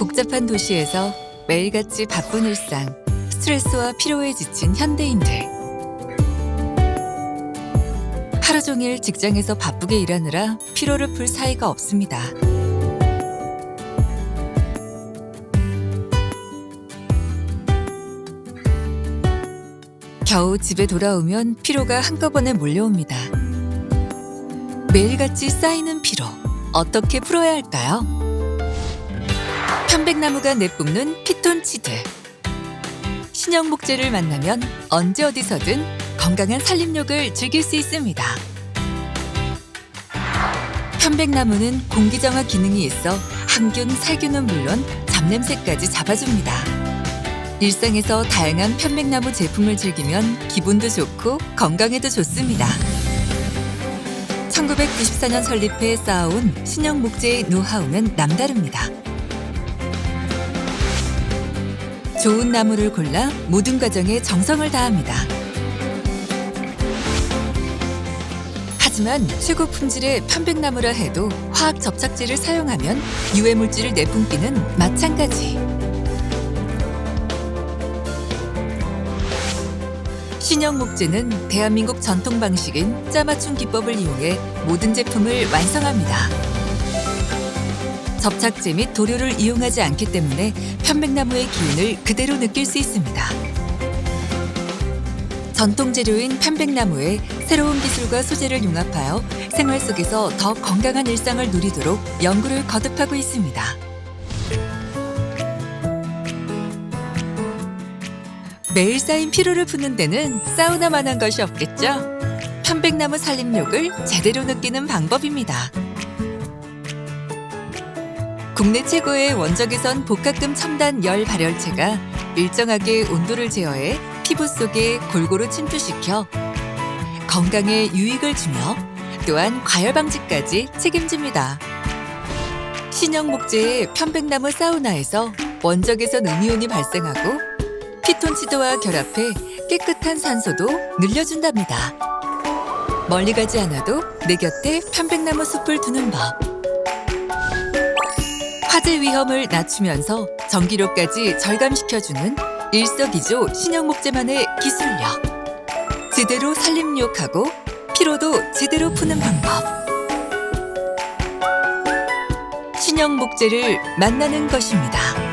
복잡한 도시에서 매일같이 바쁜 일상, 스트레스와 피로에 지친 현대인들. 하루 종일 직장에서 바쁘게 일하느라 피로를 풀 사이가 없습니다. 겨우 집에 돌아오면 피로가 한꺼번에 몰려옵니다. 매일같이 쌓이는 피로, 어떻게 풀어야 할까요? 편백나무가 내뿜는 피톤치드. 신영목재를 만나면 언제 어디서든 건강한 살림욕을 즐길 수 있습니다. 편백나무는 공기정화 기능이 있어 항균, 살균은 물론 잡냄새까지 잡아줍니다. 일상에서 다양한 편백나무 제품을 즐기면 기분도 좋고 건강에도 좋습니다. 1994년 설립해 쌓아온 신영목재의 노하우는 남다릅니다. 좋은 나무를 골라 모든 과정에 정성을 다합니다. 하지만 최고 품질의 편백나무라 해도 화학 접착제를 사용하면 유해 물질을 내뿜기는 마찬가지. 신형 목재는 대한민국 전통 방식인 짜맞춤 기법을 이용해 모든 제품을 완성합니다. 접착제 및 도료를 이용하지 않기 때문에 편백나무의 기운을 그대로 느낄 수 있습니다. 전통 재료인 편백나무에 새로운 기술과 소재를 융합하여 생활 속에서 더 건강한 일상을 누리도록 연구를 거듭하고 있습니다. 매일 쌓인 피로를 푸는 데는 사우나만한 것이 없겠죠? 편백나무 살림욕을 제대로 느끼는 방법입니다. 국내 최고의 원적외선 복합금 첨단 열 발열체가 일정하게 온도를 제어해 피부 속에 골고루 침투시켜 건강에 유익을 주며 또한 과열 방지까지 책임집니다. 신형 목재의 편백나무 사우나에서 원적외선 음이온이 발생하고 피톤치드와 결합해 깨끗한 산소도 늘려준답니다. 멀리 가지 않아도 내 곁에 편백나무 숲을 두는 법. 화재 위험을 낮추면서 전기료까지 절감시켜주는 일석이조 신형 목재만의 기술력. 제대로 살림욕하고 피로도 제대로 푸는 방법. 신형 목재를 만나는 것입니다.